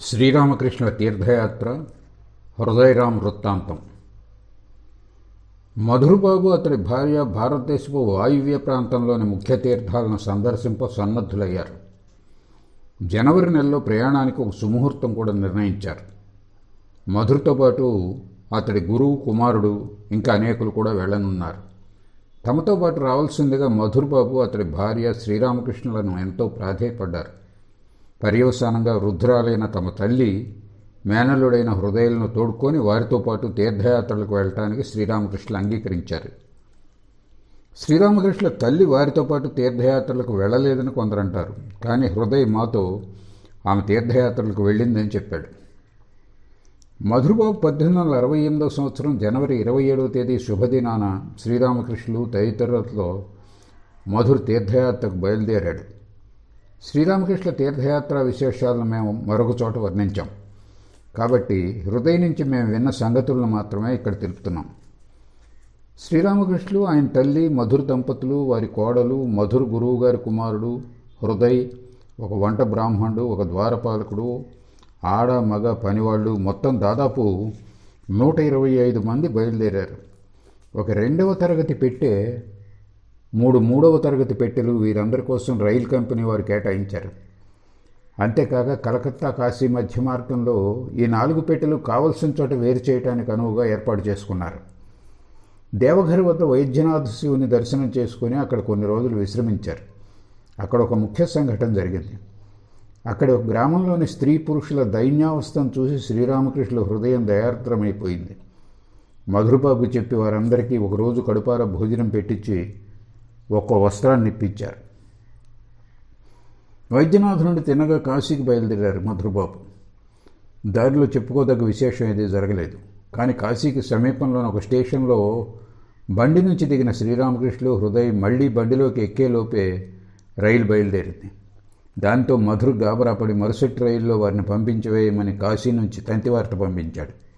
శ్రీరామకృష్ణ తీర్థయాత్ర హృదయరాం వృత్తాంతం మధురబాబు అతడి భార్య భారతదేశపు వాయువ్య ప్రాంతంలోని ముఖ్య తీర్థాలను సందర్శింప సన్నద్ధులయ్యారు. జనవరి నెలలో ప్రయాణానికి ఒక సుముహూర్తం కూడా నిర్ణయించారు. మధురతో పాటు అతడి గురువు కుమారుడు ఇంకా అనేకులు కూడా వెళ్ళనున్నారు. తమతో పాటు రావాల్సిందిగా మధురబాబు అతడి భార్య శ్రీరామకృష్ణులను ఎంతో ప్రాధేయపడ్డారు. పర్యవసానంగా వృద్ధురాలైన తమ తల్లి మేనలుడైన హృదయాలను తోడుకొని వారితో పాటు తీర్థయాత్రలకు వెళ్ళటానికి శ్రీరామకృష్ణులు అంగీకరించారు. శ్రీరామకృష్ణుల తల్లి వారితో పాటు తీర్థయాత్రలకు వెళ్ళలేదని కొందరంటారు కానీ హృదయ మాతో ఆమె తీర్థయాత్రలకు వెళ్ళిందని చెప్పాడు. మధురబాబు పద్దెనిమిది వందల అరవై ఎనిమిదవ సంవత్సరం జనవరి ఇరవై ఏడవ తేదీ శుభదినాన శ్రీరామకృష్ణులు తదితరులతో మధుర తీర్థయాత్రకు బయలుదేరాడు. శ్రీరామకృష్ణ తీర్థయాత్ర విశేషాలను మేము మరొక చోట వర్ణించాం. కాబట్టి హృదయ నుంచి మేము విన్న సంగతులను మాత్రమే ఇక్కడ తెలుపుతున్నాం. శ్రీరామకృష్ణులు ఆయన తల్లి మధుర దంపతులు వారి కోడలు మధుర గురువు గారి కుమారుడు హృదయ్ ఒక వంట బ్రాహ్మణుడు ఒక ద్వారపాలకుడు ఆడ మగ పనివాళ్ళు మొత్తం దాదాపు నూట ఇరవై ఐదు మంది బయలుదేరారు. ఒక రెండవ తరగతి పెట్టే మూడు మూడవ తరగతి పెట్టెలు వీరందరి కోసం రైలు కంపెనీ వారు కేటాయించారు. అంతేకాక కలకత్తా కాశీ మధ్య మార్గంలో ఈ నాలుగు పెట్టెలు కావలసిన చోట వేరు చేయడానికి అనువుగా ఏర్పాటు చేసుకున్నారు. దేవఘర్ వద్ద వైద్యనాథ శివుని దర్శనం చేసుకుని అక్కడ కొన్ని రోజులు విశ్రమించారు. అక్కడ ఒక ముఖ్య సంఘటన జరిగింది. అక్కడ ఒక గ్రామంలోని స్త్రీ పురుషుల దైన్యావస్థను చూసి శ్రీరామకృష్ణుల హృదయం దయార్ద్రమైపోయింది. మధురబాబు చెప్పి వారందరికీ ఒకరోజు కడుపార భోజనం పెట్టించి ఒక్కో వస్త్రాన్ని ఇప్పించారు. వైద్యనాథ్ తినగా కాశీకి బయలుదేరారు మధురబాబు. దారిలో చెప్పుకోదగ్గ విశేషం ఏది జరగలేదు. కానీ కాశీకి సమీపంలోని ఒక స్టేషన్లో బండి నుంచి దిగిన శ్రీరామకృష్ణులు హృదయం మళ్ళీ బండిలోకి ఎక్కేలోపే రైలు బయలుదేరింది. దాంతో మధుర్ గాబరాపడి మరుసటి రైల్లో వారిని పంపించవేయమని కాశీ నుంచి తంతివార్త పంపించాడు.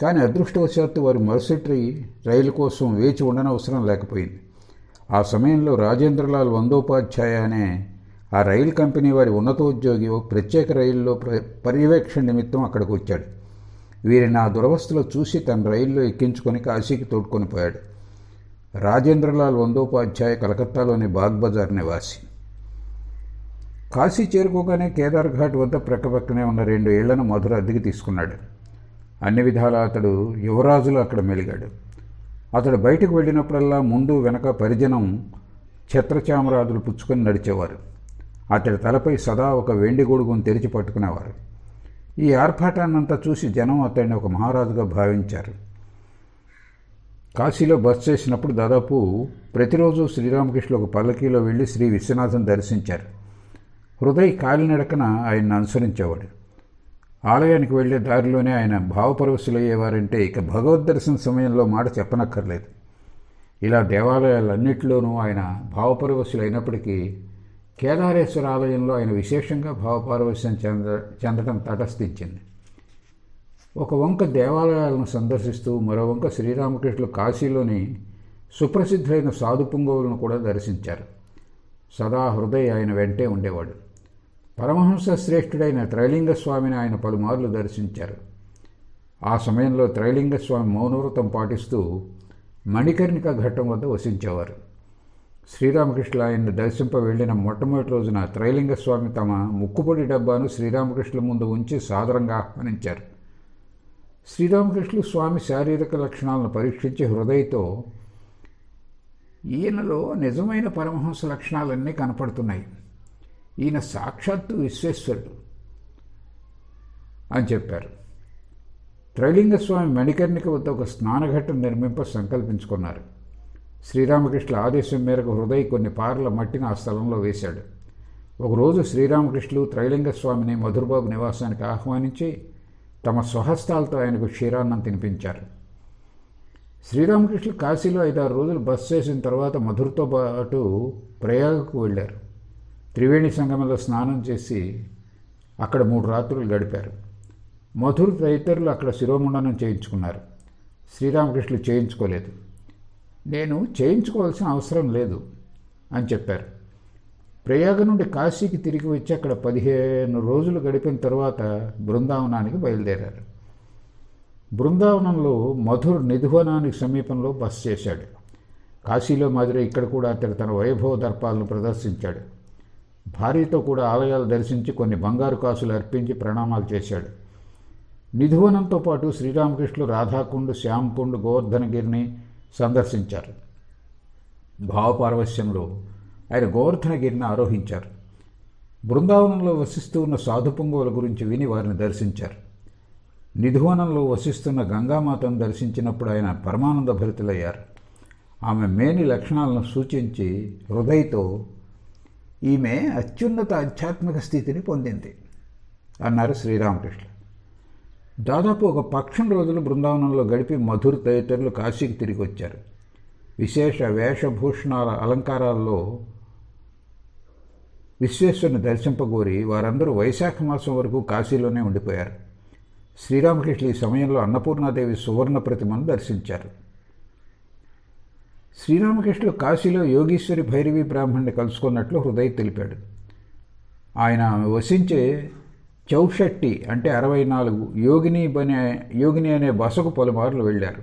కానీ అదృష్టవశాత్తు వారు మరుసటి రైలు కోసం వేచి ఉండనవసరం లేకపోయింది. ఆ సమయంలో రాజేంద్రలాల్ వందోపాధ్యాయ అనే ఆ రైలు కంపెనీ వారి ఉన్నతోద్యోగి ఓ ప్రత్యేక రైల్లో పర్యవేక్షణ నిమిత్తం అక్కడికి వచ్చాడు. వీరిని ఆ దురవస్థలో చూసి తన రైల్లో ఎక్కించుకొని కాశీకి తోడుకొని పోయాడు. రాజేంద్రలాల్ వందోపాధ్యాయ కలకత్తాలోని బాగ్ బజార్ నివాసి. కాశీ చేరుకోగానే కేదార్ఘాట్ వద్ద ప్రక్కపక్కనే ఉన్న రెండు ఏళ్ళను మధుర అద్దెకి తీసుకున్నాడు. అన్ని విధాలా అతడు యువరాజులు అక్కడ మెలిగాడు. అతడు బయటకు వెళ్ళినప్పుడల్లా ముందు వెనక పరిజనం ఛత్రచామరాదులు పుచ్చుకొని నడిచేవారు. అతడి తలపై సదా ఒక వెండి గొడుగును తెరిచి పట్టుకునేవారు. ఈ ఆర్భాటాన్నంతా చూసి జనం అతడిని ఒక మహారాజుగా భావించారు. కాశీలో బస్ చేసినప్పుడు దాదాపు ప్రతిరోజు శ్రీరామకృష్ణులు ఒక పల్లకీలో వెళ్ళి శ్రీ విశ్వనాథం దర్శించారు. హృదయ కాలినడకన ఆయన్ని అనుసరించేవాడు. ఆలయానికి వెళ్ళే దారిలోనే ఆయన భావపరవశులయ్యేవారంటే ఇక భగవద్దర్శన సమయంలో మాట చెప్పనక్కర్లేదు. ఇలా దేవాలయాలన్నింటిలోనూ ఆయన భావపరవశులైనప్పటికీ కేదారేశ్వర ఆలయంలో ఆయన విశేషంగా భావపారవశ్యం చెంద చెందడం తటస్థించింది. ఒక వంక దేవాలయాలను సందర్శిస్తూ మరో వంక శ్రీరామకృష్ణులు కాశీలోని సుప్రసిద్ధులైన సాధు పుంగవులను కూడా దర్శించారు. సదా హృదయ ఆయన వెంటే ఉండేవాడు. పరమహంస శ్రేష్ఠుడైన త్రైలింగ స్వామిని ఆయన పలుమార్లు దర్శించారు. ఆ సమయంలో త్రైలింగ స్వామి మౌనవ్రతం పాటిస్తూ మణికర్ణిక ఘట్టం వద్ద వసించేవారు. శ్రీరామకృష్ణ ఆయన్ని దర్శింప వెళ్ళిన మొట్టమొదటి రోజున త్రైలింగ స్వామి తమ ముక్కుపొడి డబ్బాను శ్రీరామకృష్ణుల ముందు ఉంచి సాదరంగా ఆహ్వానించారు. శ్రీరామకృష్ణులు స్వామి శారీరక లక్షణాలను పరీక్షించి హృదయతో ఈయనలో నిజమైన పరమహంస లక్షణాలన్నీ కనపడుతున్నాయి. ఈయన సాక్షాత్తు విశ్వేశ్వరుడు అని చెప్పారు. త్రైలింగస్వామి మణికర్ణిక వద్ద ఒక స్నానఘట్టం నిర్మింప సంకల్పించుకున్నారు. శ్రీరామకృష్ణుల ఆదేశం మేరకు హృదయ కొన్ని పార్ల మట్టిని ఆ స్థలంలో వేశాడు. ఒకరోజు శ్రీరామకృష్ణులు త్రైలింగస్వామిని మధురబాబు నివాసానికి ఆహ్వానించి తమ స్వహస్తాలతో ఆయనకు క్షీరాన్నం తినిపించారు. శ్రీరామకృష్ణులు కాశీలో ఐదారు రోజులు బస్ చేసిన తర్వాత మధురతో పాటు ప్రయాగకు వెళ్ళారు. త్రివేణి సంగమంలో స్నానం చేసి అక్కడ మూడు రాత్రులు గడిపారు. మధుర తదితరులు అక్కడ శిరోముండనం చేయించుకున్నారు. శ్రీరామకృష్ణులు చేయించుకోలేదు. నేను చేయించుకోవాల్సిన అవసరం లేదు అని చెప్పారు. ప్రయాగ నుండి కాశీకి తిరిగి వచ్చి అక్కడ పదిహేను రోజులు గడిపిన తర్వాత బృందావనానికి బయలుదేరారు. బృందావనంలో మధుర్ నిధువనానికి సమీపంలో బస చేశాడు. కాశీలో మాదిరి ఇక్కడ కూడా అతడు తన వైభవ దర్పాలను ప్రదర్శించాడు. భార్యతో కూడా ఆలయాలు దర్శించి కొన్ని బంగారు కాసులు అర్పించి ప్రణామాలు చేశాడు. నిధువనంతో పాటు శ్రీరామకృష్ణులు రాధాకుండు శ్యామ్కుండ్ గోవర్ధనగిరిని సందర్శించారు. భావపారవశ్యంలో ఆయన గోవర్ధనగిరిని ఆరోహించారు. బృందావనంలో వసిస్తూ ఉన్న సాధు పొంగువుల గురించి విని వారిని దర్శించారు. నిధువనంలో వసిస్తున్న గంగామాతను దర్శించినప్పుడు ఆయన పరమానంద భరితులయ్యారు. ఆమె మేని లక్షణాలను సూచించి హృదయతో ఈమె అత్యున్నత ఆధ్యాత్మిక స్థితిని పొందింది. అన్నారు శ్రీరామకృష్ణ. దాదాపు ఒక పక్షం రోజులు బృందావనంలో గడిపి మధుర్ తదితరులు కాశీకి తిరిగి వచ్చారు. విశేష వేషభూషణాల అలంకారాల్లో విశ్వేశ్వరుని దర్శింపగోరి వారందరూ వైశాఖ మాసం వరకు కాశీలోనే ఉండిపోయారు. శ్రీరామకృష్ణ ఈ సమయంలో అన్నపూర్ణాదేవి సువర్ణ ప్రతిమను దర్శించారు. శ్రీరామకృష్ణులు కాశీలో యోగీశ్వరి భైరవి బ్రాహ్మణ్ణి కలుసుకున్నట్లు హృదయ తెలిపాడు. ఆయన ఆమె వసించే చౌషట్టి అంటే అరవై నాలుగు యోగిని బనే యోగిని అనే బసకు పలుమార్లు వెళ్ళారు.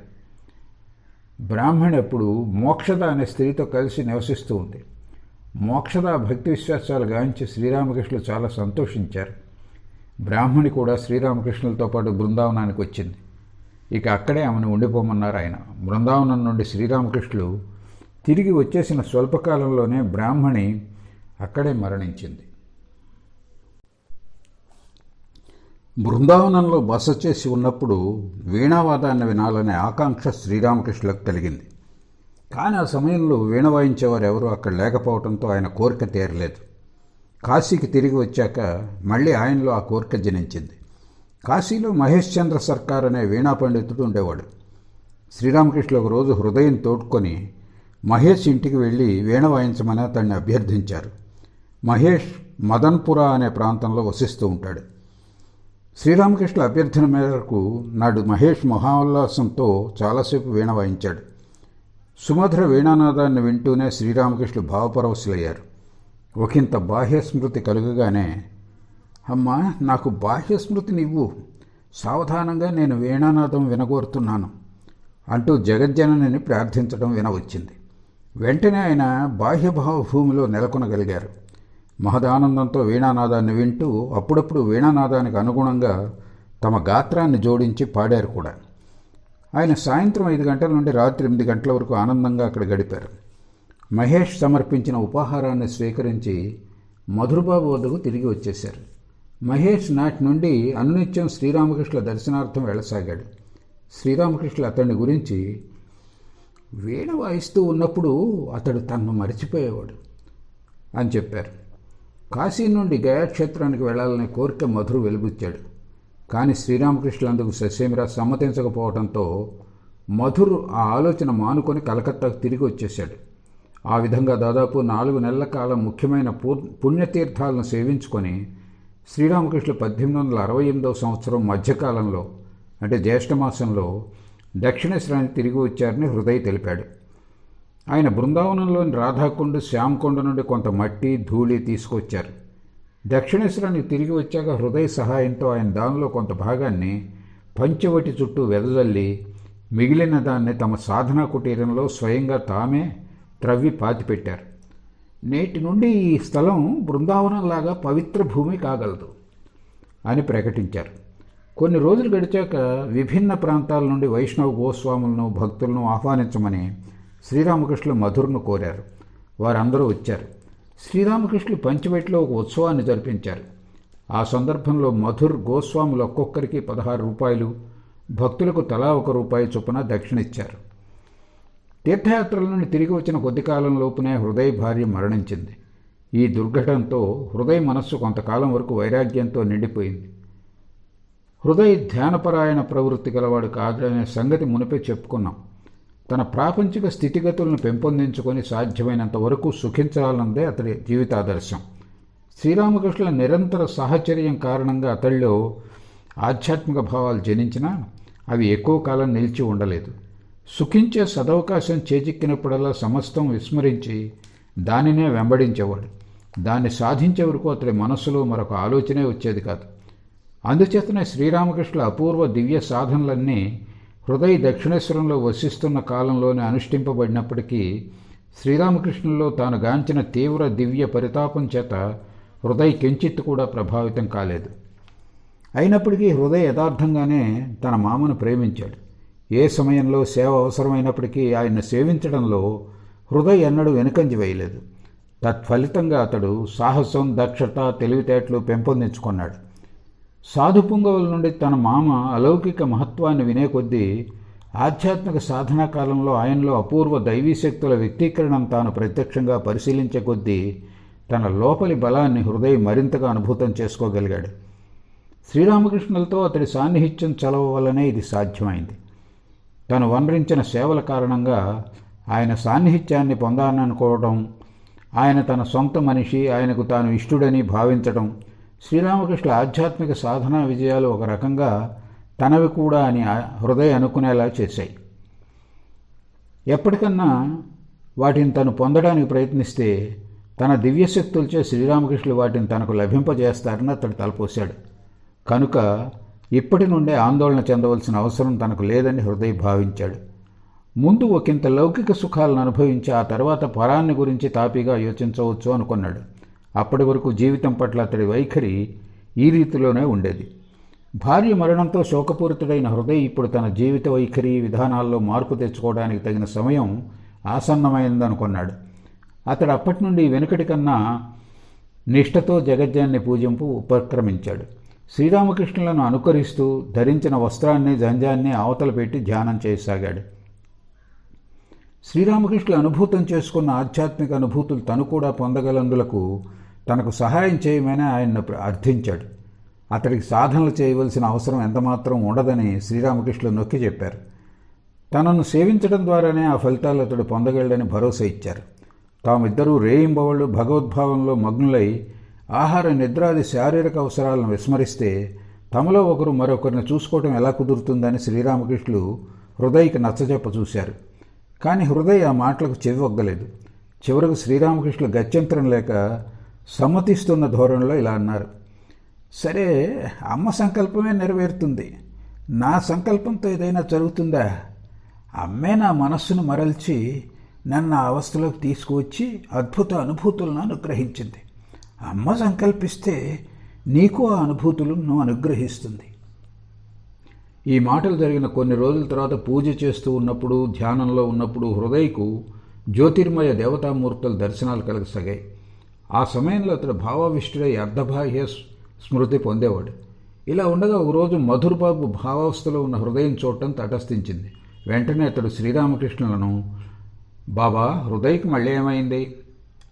బ్రాహ్మణ్ అప్పుడు మోక్షద అనే స్త్రీతో కలిసి నివసిస్తూ ఉంది. మోక్షద భక్తి విశ్వాసాలు గాంచి శ్రీరామకృష్ణులు చాలా సంతోషించారు. బ్రాహ్మణి కూడా శ్రీరామకృష్ణులతో పాటు బృందావనానికి వచ్చింది. ఇక అక్కడే ఆమెను ఉండిపోమన్నారు ఆయన. బృందావనం నుండి శ్రీరామకృష్ణులు తిరిగి వచ్చేసిన స్వల్పకాలంలోనే బ్రాహ్మణి అక్కడే మరణించింది. బృందావనంలో బస చేసి ఉన్నప్పుడు వీణావాదాన్ని వినాలనే ఆకాంక్ష శ్రీరామకృష్ణులకు కలిగింది. కానీ ఆ సమయంలో వీణ వాయించేవారు ఎవరూ అక్కడ లేకపోవడంతో ఆయన కోరిక తీరలేదు. కాశీకి తిరిగి వచ్చాక మళ్ళీ ఆయనలో ఆ కోరిక జనించింది. కాశీలో మహేష్ చంద్ర సర్కార్ అనే వీణా పండితుడు ఉండేవాడు. శ్రీరామకృష్ణ ఒక రోజు హృదయం తోడ్కొని మహేష్ ఇంటికి వెళ్ళి వీణ వాయించమని అతన్ని అభ్యర్థించారు. మహేష్ మదన్పుర అనే ప్రాంతంలో వసిస్తూ ఉంటాడు. శ్రీరామకృష్ణ అభ్యర్థన మేరకు నాడు మహేష్ మహాోల్లాసంతో చాలాసేపు వీణ వాయించాడు. సుమధుర వీణానాదాన్ని వింటూనే శ్రీరామకృష్ణ భావపరవశులయ్యారు. ఒకంత బాహ్య స్మృతి కలుగగానే అమ్మా నాకు బాహ్య స్మృతినివ్వు సావధానంగా నేను వీణానాదం వినగోరుతున్నాను అంటూ జగజ్జనని ప్రార్థించడం వినవచ్చింది. వెంటనే ఆయన బాహ్యభావ భూమిలో నెలకొనగలిగారు. మహదానందంతో వీణానాదాన్ని వింటూ అప్పుడప్పుడు వీణానాదానికి అనుగుణంగా తమ గాత్రాన్ని జోడించి పాడారు కూడా. ఆయన సాయంత్రం ఐదు గంటల నుండి రాత్రి ఎనిమిది గంటల వరకు ఆనందంగా అక్కడ గడిపారు. మహేష్ సమర్పించిన ఉపాహారాన్ని స్వీకరించి మధురబాబు వద్దకు తిరిగి వచ్చేశారు. మహేష్ నాటి నుండి అనునిత్యం శ్రీరామకృష్ణ దర్శనార్థం వెళ్ళసాగాడు. శ్రీరామకృష్ణ అతని గురించి వీణ వాయిస్తూ ఉన్నప్పుడు అతడు తనను మరిచిపోయేవాడు అని చెప్పారు. కాశీ నుండి గయాక్షేత్రానికి వెళ్ళాలనే కోరిక మధురు వెలుబుచ్చాడు. కానీ శ్రీరామకృష్ణ అందుకు ససేమిరా సమ్మతించకపోవడంతో మధురు ఆ ఆలోచన మానుకొని కలకత్తాకు తిరిగి వచ్చేశాడు. ఆ విధంగా దాదాపు నాలుగు నెలల కాలం ముఖ్యమైన పుణ్యతీర్థాలను సేవించుకొని శ్రీరామకృష్ణ పద్దెనిమిది వందల అరవై ఎనిమిదవ సంవత్సరం మధ్యకాలంలో అంటే జ్యేష్ఠమాసంలో దక్షిణేశ్వరానికి తిరిగి వచ్చారని హృదయ తెలిపాడు. ఆయన బృందావనంలోని రాధాకొండ శ్యామకొండ నుండి కొంత మట్టి ధూళి తీసుకొచ్చారు. దక్షిణేశ్వరానికి తిరిగి వచ్చాక హృదయ సహాయంతో ఆయన దానిలో కొంత భాగాన్ని పంచవటి చుట్టూ వెదజల్లి మిగిలిన దాన్ని తమ సాధనా కుటీరంలో స్వయంగా తామే త్రవ్వి పాతిపెట్టారు. నేటి నుండి ఈ స్థలం బృందావనంలాగా పవిత్ర భూమి కాగలదు అని ప్రకటించారు. కొన్ని రోజులు గడిచాక విభిన్న ప్రాంతాల నుండి వైష్ణవ గోస్వాములను భక్తులను ఆహ్వానించమని శ్రీరామకృష్ణులు మధురను కోరారు. వారందరూ వచ్చారు. శ్రీరామకృష్ణులు పంచవేటిలో ఒక ఉత్సవాన్ని జరిపించారు. ఆ సందర్భంలో మధుర్ గోస్వాములు ఒక్కొక్కరికి పదహారు రూపాయలు భక్తులకు తలా ఒక రూపాయి చొప్పున దక్షిణ ఇచ్చారు. తీర్థయాత్రల నుండి తిరిగి వచ్చిన కొద్ది కాలంలోపునే హృదయ భార్య మరణించింది. ఈ దుర్ఘటనతో హృదయ మనస్సు కొంతకాలం వరకు వైరాగ్యంతో నిండిపోయింది. హృదయ ధ్యానపరాయణ ప్రవృత్తి గలవాడు కాదనే సంగతి మునిపే చెప్పుకున్నాం. తన ప్రాపంచిక స్థితిగతులను పెంపొందించుకొని సాధ్యమైనంత వరకు సుఖించాలన్నదే అతడి జీవితాదర్శం. శ్రీరామకృష్ణుల నిరంతర సాహచర్యం కారణంగా అతడిలో ఆధ్యాత్మిక భావాలు జనించినా అవి ఎక్కువ కాలం నిలిచి ఉండలేదు. సుఖించే సదవకాశం చేజిక్కినప్పుడల్లా సమస్తం విస్మరించి దానినే వెంబడించేవాడు. దాన్ని సాధించే వరకు అతడి మనస్సులో మరొక ఆలోచనే వచ్చేది కాదు. అందుచేతనే శ్రీరామకృష్ణుల అపూర్వ దివ్య సాధనలన్నీ హృదయ దక్షిణేశ్వరంలో వసిస్తున్న కాలంలోనే అనుష్ఠింపబడినప్పటికీ శ్రీరామకృష్ణుల్లో తాను గాంచిన తీవ్ర దివ్య పరితాపం చేత హృదయ కించిత్ కూడా ప్రభావితం కాలేదు. అయినప్పటికీ హృదయ యథార్థంగానే తన మామను ప్రేమించాడు. ఏ సమయంలో సేవ అవసరమైనప్పటికీ ఆయన్ను సేవించడంలో హృదయ ఎన్నడూ వెనుకంజి వేయలేదు. తత్ఫలితంగా అతడు సాహసం దక్షత తెలివితేటలు పెంపొందించుకున్నాడు. సాధుపుంగవుల నుండి తన మామ అలౌకిక మహత్వాన్ని వినే కొద్దీ ఆధ్యాత్మిక సాధనా కాలంలో ఆయనలో అపూర్వ దైవీ శక్తుల వ్యక్తీకరణను తాను ప్రత్యక్షంగా పరిశీలించే కొద్దీ తన లోపలి బలాన్ని హృదయం మరింతగా అనుభూతం చేసుకోగలిగాడు. శ్రీరామకృష్ణులతో అతడి సాన్నిహిత్యం చలవ వల్లనే ఇది సాధ్యమైంది. తను వనరించిన సేవల కారణంగా ఆయన సాన్నిహిత్యాన్ని పొందాలనుకోవడం ఆయన తన సొంత మనిషి ఆయనకు తాను ఇష్టుడని భావించడం శ్రీరామకృష్ణ ఆధ్యాత్మిక సాధనా విజయాలు ఒక రకంగా తనవి కూడా అని హృదయ అనుకునేలా చేశాయి. ఎప్పటికన్నా వాటిని తను పొందడానికి ప్రయత్నిస్తే తన దివ్యశక్తులచే శ్రీరామకృష్ణులు వాటిని తనకు లభింపజేస్తారని అతడు తలపోశాడు. కనుక ఇప్పటి నుండే ఆందోళన చెందవలసిన అవసరం తనకు లేదని హృదయ భావించాడు. ముందు ఒకంత లౌకిక సుఖాలను అనుభవించి ఆ తర్వాత పరాన్ని గురించి తాపీగా యోచించవచ్చు అనుకున్నాడు. అప్పటి వరకు జీవితం పట్ల అతడి వైఖరి ఈ రీతిలోనే ఉండేది. భార్య మరణంతో శోకపూరితుడైన హృదయ్ ఇప్పుడు తన జీవిత వైఖరి విధానాల్లో మార్పు తెచ్చుకోవడానికి తగిన సమయం ఆసన్నమైందనుకున్నాడు. అతడు అప్పటి నుండి వెనుకటి కన్నా నిష్ఠతో జగజ్జాన్ని పూజింపు ఉపక్రమించాడు. శ్రీరామకృష్ణులను అనుకరిస్తూ ధరించిన వస్త్రాన్ని జంజాన్ని అవతల పెట్టి ధ్యానం చేయసాగాడు శ్రీరామకృష్ణులు అనుభూతం చేసుకున్న ఆధ్యాత్మిక అనుభూతులు తను కూడా పొందగలందులకు తనకు సహాయం చేయమని ఆయన అర్థించాడు. అతడికి సాధనలు చేయవలసిన అవసరం ఎంతమాత్రం ఉండదని శ్రీరామకృష్ణులు నొక్కి చెప్పారు. తనను సేవించడం ద్వారానే ఆ ఫలితాలు అతడు పొందగలడని భరోసా ఇచ్చారు. తామిద్దరూ రేయింబవళ్ళు భగవద్భావంలో మగ్నులై ఆహార నిద్రాది శారీరక అవసరాలను విస్మరిస్తే తమలో ఒకరు మరొకరిని చూసుకోవటం ఎలా కుదురుతుందని శ్రీరామకృష్ణులు హృదయకి నచ్చజెప్ప చూశారు. కానీ హృదయ ఆ మాటలకు చెవివగ్గలేదు. చివరకు శ్రీరామకృష్ణులు గత్యంతరం లేక సమ్మతిస్తున్న ధోరణిలో ఇలా అన్నారు. సరే అమ్మ సంకల్పమే నెరవేరుతుంది. నా సంకల్పంతో ఏదైనా జరుగుతుందా? అమ్మే నా మనస్సును మరల్చి నన్ను ఆ అవస్థలోకి తీసుకువచ్చి అద్భుత అనుభూతులను అనుగ్రహించింది. అమ్మ సంకల్పిస్తే నీకు ఆ అనుభూతులను అనుగ్రహిస్తుంది. ఈ మాటలు జరిగిన కొన్ని రోజుల తర్వాత పూజ చేస్తూ ఉన్నప్పుడు ధ్యానంలో ఉన్నప్పుడు హృదయకు జ్యోతిర్మయ దేవతామూర్తుల దర్శనాలు కలగసాగాయి. ఆ సమయంలో అతడు భావావిష్టుడై అర్ధబాహ్య స్మృతి పొందేవాడు. ఇలా ఉండగా ఒకరోజు మధురబాబు భావావస్థలో ఉన్న హృదయం చూడటం తటస్థించింది. వెంటనే అతడు శ్రీరామకృష్ణులను బాబా హృదయకి మళ్ళీ ఏమైంది?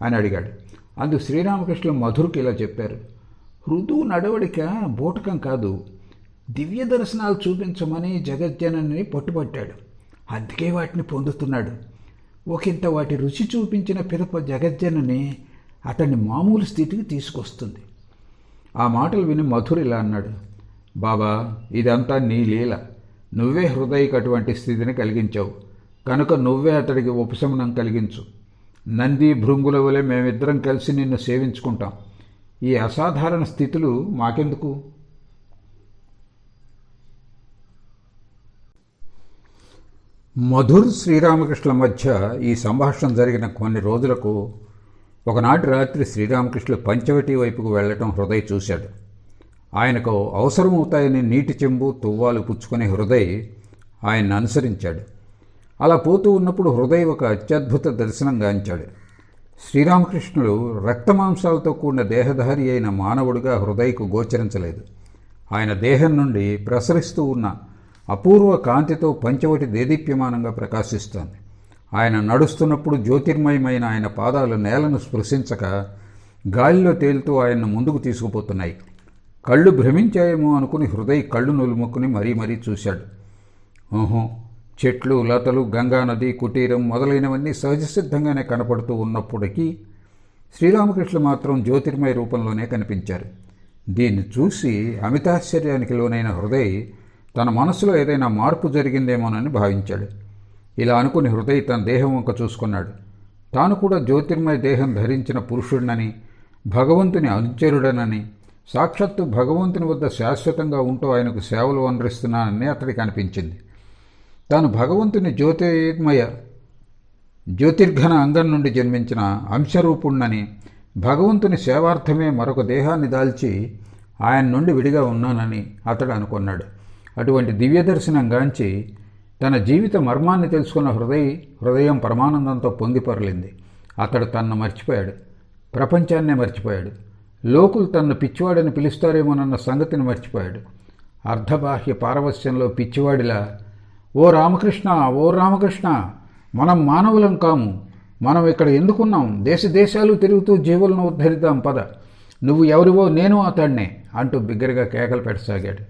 అని అడిగాడు. అందు శ్రీరామకృష్ణులు మధురికి ఇలా చెప్పారు. హృదు నడవడిక బోటకం కాదు. దివ్య దర్శనాలు చూపించమని జగజ్జనని పట్టుబట్టాడు. అందుకే వాటిని పొందుతున్నాడు. ఒకంత వాటి రుచి చూపించిన పిదప జగజ్జనని అతన్ని మామూలు స్థితికి తీసుకొస్తుంది. ఆ మాటలు విని మధుర్ ఇలా అన్నాడు. బాబా ఇదంతా నీ లీల. నువ్వే హృదయకు అటువంటి స్థితిని కలిగించావు. కనుక నువ్వే అతడికి ఉపశమనం కలిగించు. నంది భృంగుల వలె మేమిద్దరం కలిసి నిన్ను సేవించుకుంటాం. ఈ అసాధారణ స్థితులు మాకెందుకు? మధుర్ శ్రీరామకృష్ణుల మధ్య ఈ సంభాషణ జరిగిన కొన్ని రోజులకు ఒకనాటి రాత్రి శ్రీరామకృష్ణులు పంచవటి వైపుకు వెళ్ళటం హృదయ చూశాడు. ఆయనకు అవసరమవుతాయని నీటి చెంబు తువ్వాలు పుచ్చుకునే హృదయ్ ఆయన్ని అనుసరించాడు. అలా పోతూ ఉన్నప్పుడు హృదయ ఒక అత్యద్భుత దర్శనం గాంచాడు. శ్రీరామకృష్ణుడు రక్తమాంసాలతో కూడిన దేహధారి అయిన మానవుడిగా హృదయకు గోచరించలేదు. ఆయన దేహం నుండి ప్రసరిస్తూ ఉన్న అపూర్వ కాంతితో పంచవటి దేదీప్యమానంగా ప్రకాశిస్తోంది. ఆయన నడుస్తున్నప్పుడు జ్యోతిర్మయమైన ఆయన పాదాలు నేలను స్పృశించక గాలిలో తేలుతూ ఆయన్ను ముందుకు తీసుకుపోతున్నాయి. కళ్ళు భ్రమించాయేమో అనుకుని హృదయ కళ్ళు నులుముక్కుని మరీ మరీ చూశాడు. ఓహో చెట్లు లతలు గంగానది కుటీరం మొదలైనవన్నీ సహజసిద్ధంగానే కనపడుతూ ఉన్నప్పటికీ శ్రీరామకృష్ణ మాత్రం జ్యోతిర్మయ రూపంలోనే కనిపించారు. దీన్ని చూసి అమితాశ్చర్యానికి లోనైన హృదయ్ తన మనసులో ఏదైనా మార్పు జరిగిందేమోనని భావించాడు. ఇలా అనుకుని హృదయ్ తన దేహం వంక చూసుకున్నాడు. తాను కూడా జ్యోతిర్మయ దేహం ధరించిన పురుషుడినని భగవంతుని అనుచరుడనని సాక్షాత్తు భగవంతుని వద్ద శాశ్వతంగా ఉంటూ ఆయనకు సేవలు అందిస్తున్నానని అతడికి అనిపించింది. తాను భగవంతుని జ్యోతిర్మయ జ్యోతిర్ఘన అంగం నుండి జన్మించిన అంశరూపుణ్ణని భగవంతుని సేవార్థమే మరొక దేహాన్ని దాల్చి ఆయన నుండి విడిగా ఉన్నానని అతడు అనుకున్నాడు. అటువంటి దివ్య దర్శనం గాంచి తన జీవిత మర్మాన్ని తెలుసుకున్న హృదయ హృదయం పరమానందంతో పొంగిపరలింది అతడు తన్ను మర్చిపోయాడు. ప్రపంచాన్నే మర్చిపోయాడు. లోకులు తన్ను పిచ్చివాడని పిలుస్తారేమోనన్న సంగతిని మర్చిపోయాడు. అర్ధబాహ్య పారవస్యంలో పిచ్చివాడిలా ఓ రామకృష్ణ ఓ రామకృష్ణ మనం మానవులం కాము. మనం ఇక్కడ ఎందుకున్నాం? దేశ దేశాలు తిరుగుతూ జీవులను ఉద్ధరిద్దాం పద. నువ్వు ఎవరివో నేను అతడినే అంటూ బిగ్గరగా కేకలు పెట్టసాగాడు.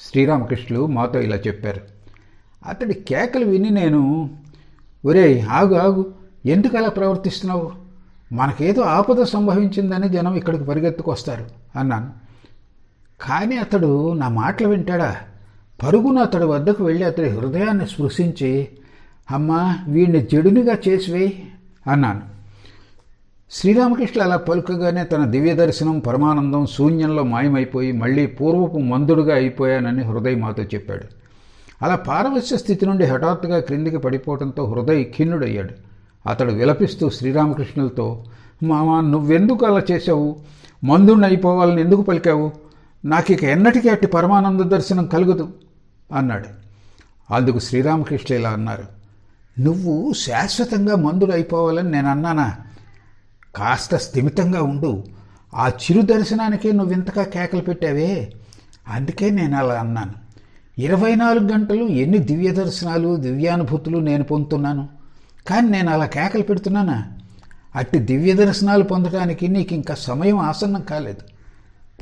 శ్రీరామకృష్ణులు మాతో ఇలా చెప్పారు. అతడి కేకలు విని నేను ఒరేయ్ ఆగు ఆగు ఎందుకు అలా ప్రవర్తిస్తున్నావు? మనకేదో ఆపద సంభవించిందని జనం ఇక్కడికి పరిగెత్తుకొస్తారు అన్నాను. కానీ అతడు నా మాటలు వింటాడా? పరుగున అతడి వద్దకు వెళ్ళి అతడి హృదయాన్ని స్పృశించి అమ్మా వీడిని జడునిగా చేసివేయి అన్నాను శ్రీరామకృష్ణ అలా పలుకగానే తన దివ్య దర్శనం పరమానందం శూన్యంలో మాయమైపోయి మళ్ళీ పూర్వపు మందుడుగా అయిపోయానని హృదయ్ మాతో చెప్పాడు. అలా పారవశ్య స్థితి నుండి హఠాత్తుగా క్రిందికి పడిపోవడంతో హృదయ్ ఖిన్నుడయ్యాడు. అతడు విలపిస్తూ శ్రీరామకృష్ణులతో మామా నువ్వెందుకు అలా చేసావు మందుణ్ణి అయిపోవాలని ఎందుకు పలికావు? నాకు ఇక ఎన్నటికీ అట్టి పరమానంద దర్శనం కలుగదు. అన్నాడు. అందుకు శ్రీరామకృష్ణ ఇలా అన్నారు. నువ్వు శాశ్వతంగా మందుడు అయిపోవాలని నేను అన్నానా? కాస్త స్థిమితంగా ఉండు. ఆ చిరు దర్శనానికే నువ్వు ఇంతగా కేకలు పెట్టావే? అందుకే నేను అలా అన్నాను. ఇరవై నాలుగు గంటలు ఎన్ని దివ్య దర్శనాలు దివ్యానుభూతులు నేను పొందుతున్నాను? కానీ నేను అలా కేకలు పెడుతున్నానా? అట్టి దివ్య దర్శనాలు పొందడానికి నీకు ఇంకా సమయం ఆసన్నం కాలేదు.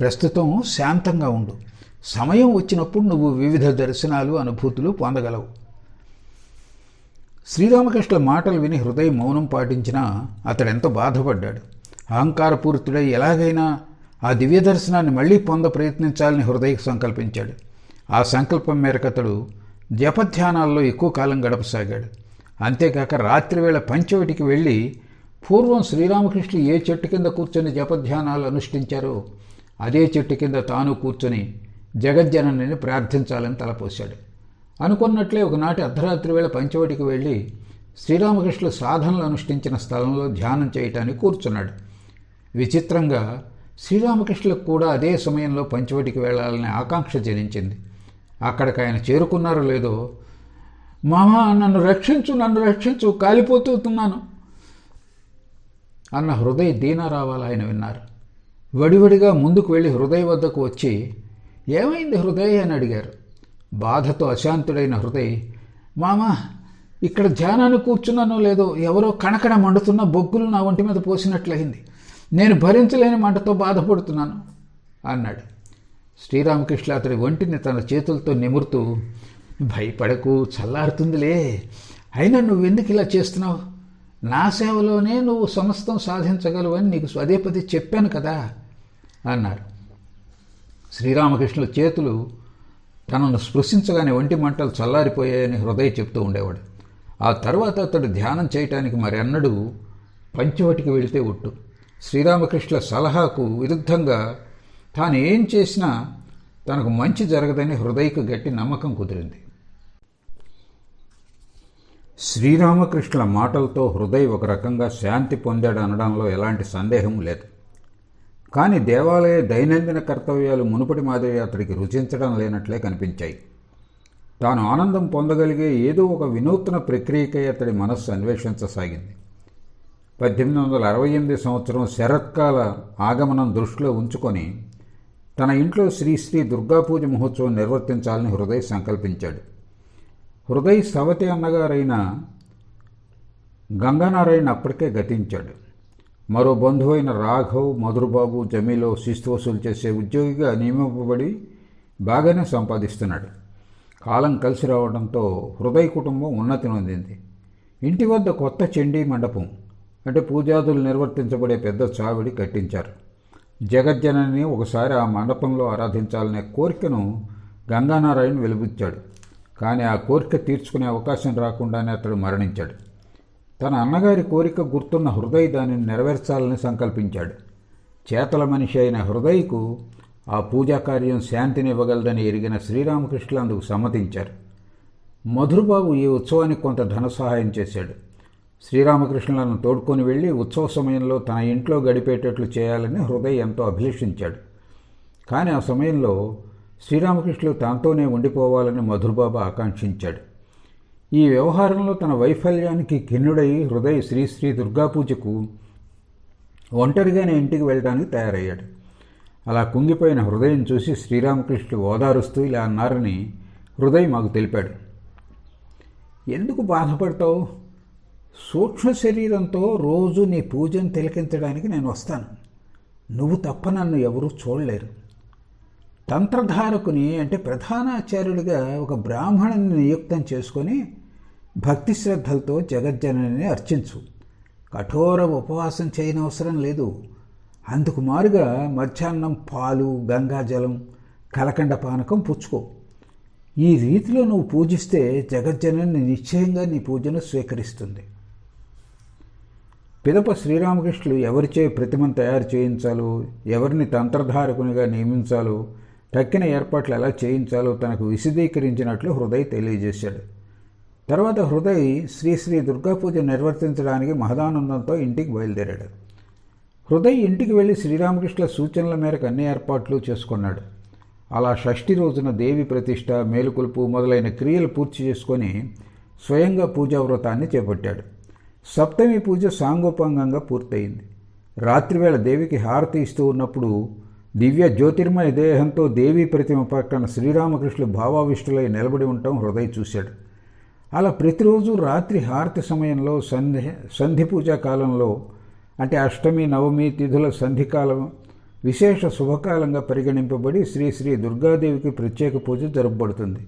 ప్రస్తుతం శాంతంగా ఉండు. సమయం వచ్చినప్పుడు నువ్వు వివిధ దర్శనాలు అనుభూతులు పొందగలవు. శ్రీరామకృష్ణ మాటలు విని హృదయ మౌనం పాటించినా అతడెంతో బాధపడ్డాడు. అహంకారపూరితుడై ఎలాగైనా ఆ దివ్య దర్శనాన్ని మళ్ళీ పొంద ప్రయత్నించాలని హృదయకు సంకల్పించాడు. ఆ సంకల్పం మేరకు అతడు జపధ్యానాల్లో ఎక్కువ కాలం గడపసాగాడు. అంతేకాక రాత్రివేళ పంచవటికి వెళ్ళి పూర్వం శ్రీరామకృష్ణులు ఏ చెట్టు కింద కూర్చొని జపధ్యానాలు అనుష్ఠించారో అదే చెట్టు కింద తాను కూర్చొని జగజ్జనని ప్రార్థించాలని తలపోశాడు. అనుకున్నట్లే ఒకనాటి అర్ధరాత్రి వేళ పంచవటికి వెళ్ళి శ్రీరామకృష్ణులు సాధనలు అనుష్ఠించిన స్థలంలో ధ్యానం చేయటానికి కూర్చున్నాడు. విచిత్రంగా శ్రీరామకృష్ణులకు కూడా అదే సమయంలో పంచవటికి వెళ్ళాలనే ఆకాంక్ష జనించింది. అక్కడికి ఆయన చేరుకున్నారో లేదో మామా నన్ను రక్షించు నన్ను రక్షించు కాలిపోతున్నాను అన్న హృదయ దీనారావాలు ఆయన విన్నారు. వడివడిగా ముందుకు వెళ్ళి హృదయ వద్దకు వచ్చి ఏమైంది హృదయ అని అడిగారు. బాధతో అశాంతుడైన హృదయ్ మామ ఇక్కడ ధ్యానాన్ని కూర్చున్నానో లేదో ఎవరో కణకణ మండుతున్న బొగ్గులు నా ఒంటి మీద పోసినట్లయింది. నేను భరించలేని మంటతో బాధపడుతున్నాను అన్నాడు. శ్రీరామకృష్ణ అతడి ఒంటిని తన చేతులతో నిమురుతూ భయపడకు చల్లారుతుందిలే. అయినా నువ్వెందుకు ఇలా చేస్తున్నావు? నా సేవలోనే నువ్వు సమస్తం సాధించగలవని నీకు స్వదేపతి చెప్పాను కదా అన్నారు. శ్రీరామకృష్ణుల చేతులు తనను స్పృశించగానే ఒంటి మంటలు చల్లారిపోయాయని హృదయ చెప్తూ ఉండేవాడు. ఆ తర్వాత అతడు ధ్యానం చేయటానికి మరెన్నడూ పంచవటికి వెళితే ఒట్టు. శ్రీరామకృష్ణుల సలహాకు విరుద్ధంగా తాను ఏం చేసినా తనకు మంచి జరగదని హృదయకు గట్టి నమ్మకం కుదిరింది. శ్రీరామకృష్ణుల మాటలతో హృదయ్ ఒక రకంగా శాంతి పొందాడు అనడంలో ఎలాంటి సందేహం లేదు. కానీ దేవాలయ దైనందిన కర్తవ్యాలు మునుపటి మాదిరి అతడికి రుచించడం లేనట్లే కనిపించాయి. తాను ఆనందం పొందగలిగే ఏదో ఒక వినూత్న ప్రక్రియకై అతడి మనస్సు అన్వేషించసాగింది. పద్దెనిమిది వందల అరవై ఎనిమిది సంవత్సరం శరత్కాల ఆగమనం దృష్టిలో ఉంచుకొని తన ఇంట్లో శ్రీ శ్రీ దుర్గాపూజ మహోత్సవం నిర్వర్తించాలని హృదయ సంకల్పించాడు. హృదయ సవతి అన్నగారైన గంగానారాయణ అప్పటికే గతించాడు. మరో బంధువైన రాఘవ్ మధురబాబు జమీలో శిస్తు వసూలు చేసే ఉద్యోగిగా నియమింపబడి బాగానే సంపాదిస్తున్నాడు. కాలం కలిసి రావడంతో హృదయ కుటుంబం ఉన్నతి నొందింది. ఇంటి వద్ద కొత్త చెండీ మండపం అంటే పూజాదులు నిర్వర్తించబడే పెద్ద చావిడి కట్టించారు. జగజ్జనని ఒకసారి ఆ మండపంలో ఆరాధించాలనే కోరికను గంగానారాయణ వెలుబుచ్చాడు. కానీ ఆ కోరిక తీర్చుకునే అవకాశం రాకుండానే అతడు మరణించాడు. తన అన్నగారి కోరిక గుర్తున్న హృదయ దానిని నెరవేర్చాలని సంకల్పించాడు. చేతల మనిషి అయిన హృదయకు ఆ పూజా కార్యం శాంతినివ్వగలదని ఎరిగిన శ్రీరామకృష్ణులు అందుకు సమ్మతించారు. మధురబాబు ఈ ఉత్సవానికి కొంత ధన సహాయం చేశాడు. శ్రీరామకృష్ణులను తోడుకొని వెళ్ళి ఉత్సవ సమయంలో తన ఇంట్లో గడిపేటట్లు చేయాలని హృదయ్ ఎంతో అభిలషించాడు. కానీ ఆ సమయంలో శ్రీరామకృష్ణులు తనతోనే ఉండిపోవాలని మధురబాబు ఆకాంక్షించాడు. ఈ వ్యవహారంలో తన వైఫల్యానికి కిన్నుడై శ్రీ శ్రీశ్రీ దుర్గాపూజకు ఒంటరిగానే ఇంటికి వెళ్ళడానికి తయారయ్యాడు. అలా కుంగిపోయిన హృదయం చూసి శ్రీరామకృష్ణుడు ఓదారుస్తూ ఇలా అన్నారని హృదయం మాకు తెలిపాడు. ఎందుకు బాధపడతావు? సూక్ష్మ శరీరంతో రోజు నీ పూజను తిలకించడానికి నేను వస్తాను. నువ్వు తప్ప నన్ను ఎవరూ చూడలేరు. తంత్రధారకుని అంటే ప్రధానాచార్యుడిగా ఒక బ్రాహ్మణుని నియుక్తం చేసుకొని భక్తి శ్రద్ధలతో జగజ్జనని అర్చించు. కఠోర ఉపవాసం చేయనవసరం లేదు. అందుకు మారుగా మధ్యాహ్నం పాలు గంగాజలం కలకండ పానకం పుచ్చుకో. ఈ రీతిలో నువ్వు పూజిస్తే జగజ్జనని నిశ్చయంగా నీ పూజను స్వీకరిస్తుంది. పిదప శ్రీరామకృష్ణులు ఎవరిచే ప్రతిమను తయారు చేయించాలో ఎవరిని తంత్రధారకునిగా నియమించాలో తక్కిన ఏర్పాట్లు ఎలా చేయించాలో తనకు విశదీకరించినట్లు హృదయ తెలియజేశాడు. తర్వాత హృదయ్ శ్రీ శ్రీ దుర్గాపూజ నిర్వర్తించడానికి మహదానందంతో ఇంటికి బయలుదేరాడు. హృదయ్ ఇంటికి వెళ్ళి శ్రీరామకృష్ణ సూచనల మేరకు అన్ని ఏర్పాట్లు చేసుకున్నాడు. అలా షష్ఠి రోజున దేవి ప్రతిష్ట మేలుకొల్పు మొదలైన క్రియలు పూర్తి చేసుకొని స్వయంగా పూజా వ్రతాన్ని చేపట్టాడు. సప్తమి పూజ సాంగోపాంగంగా పూర్తయింది. రాత్రివేళ దేవికి హారతి ఇస్తూ ఉన్నప్పుడు దివ్య జ్యోతిర్మయ దేహంతో దేవీ ప్రతిమ పక్కన శ్రీరామకృష్ణులు భావావిష్టులై నిలబడి ఉండటం హృదయ్ చూశాడు. అలా ప్రతిరోజు రాత్రి హారతి సమయంలో సంధి సంధి పూజా కాలంలో అంటే అష్టమి నవమి తిథుల సంధికాలం విశేష శుభకాలంగా పరిగణింపబడి శ్రీ శ్రీ దుర్గాదేవికి ప్రత్యేక పూజ జరపబడుతుంది.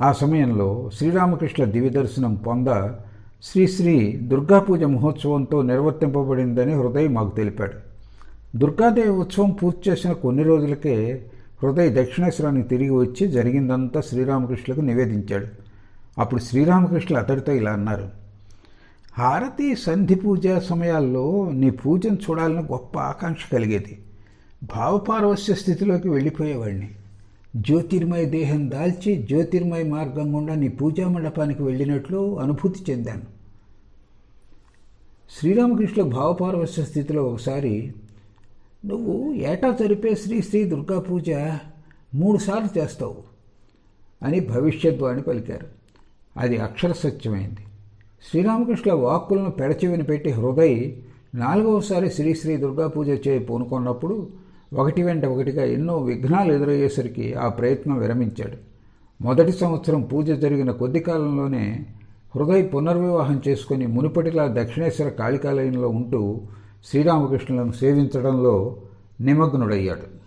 ఆ సమయంలో శ్రీరామకృష్ణ దివ్యదర్శనం పొంద శ్రీ శ్రీ దుర్గా పూజ మహోత్సవంతో నిర్వర్తింపబడిందని హృదయ్ మాకు తెలిపాడు. దుర్గాదేవి ఉత్సవం పూర్తి చేసిన కొన్ని రోజులకే హృదయ్ దక్షిణేశ్వరానికి తిరిగి వచ్చి జరిగిందంతా శ్రీరామకృష్ణులకు నివేదించాడు. అప్పుడు శ్రీరామకృష్ణులు అతడితో ఇలా అన్నారు హారతి సంధి పూజ సమయాల్లో నీ పూజను చూడాలని గొప్ప ఆకాంక్ష కలిగేది. భావపారవస్య స్థితిలోకి వెళ్ళిపోయేవాడిని. జ్యోతిర్మయ దేహం దాల్చి జ్యోతిర్మయ మార్గం గుండా నీ పూజా మండపానికి వెళ్ళినట్లు అనుభూతి చెందాను. శ్రీరామకృష్ణ భావపారవస్య స్థితిలో ఒకసారి నువ్వు ఏటా జరిపే శ్రీ శ్రీ దుర్గా పూజ మూడుసార్లు చేస్తావు అని భవిష్యద్వాణి పలికారు. అది అక్షర సత్యమైంది. శ్రీరామకృష్ణ వాక్కులను పెడచెవిని పెట్టి హృదయ్ నాలుగవసారి శ్రీ శ్రీ దుర్గా పూజ చేయి పూనుకున్నప్పుడు ఒకటి వెంట ఒకటిగా ఎన్నో విఘ్నాలు ఎదురయ్యేసరికి ఆ ప్రయత్నం విరమించాడు. మొదటి సంవత్సరం పూజ జరిగిన కొద్ది కాలంలోనే హృదయ్ పునర్వివాహం చేసుకుని మునుపటిలా దక్షిణేశ్వర కాళికాలయంలో ఉంటూ శ్రీరామకృష్ణులను సేవించడంలో నిమగ్నుడయ్యాడు.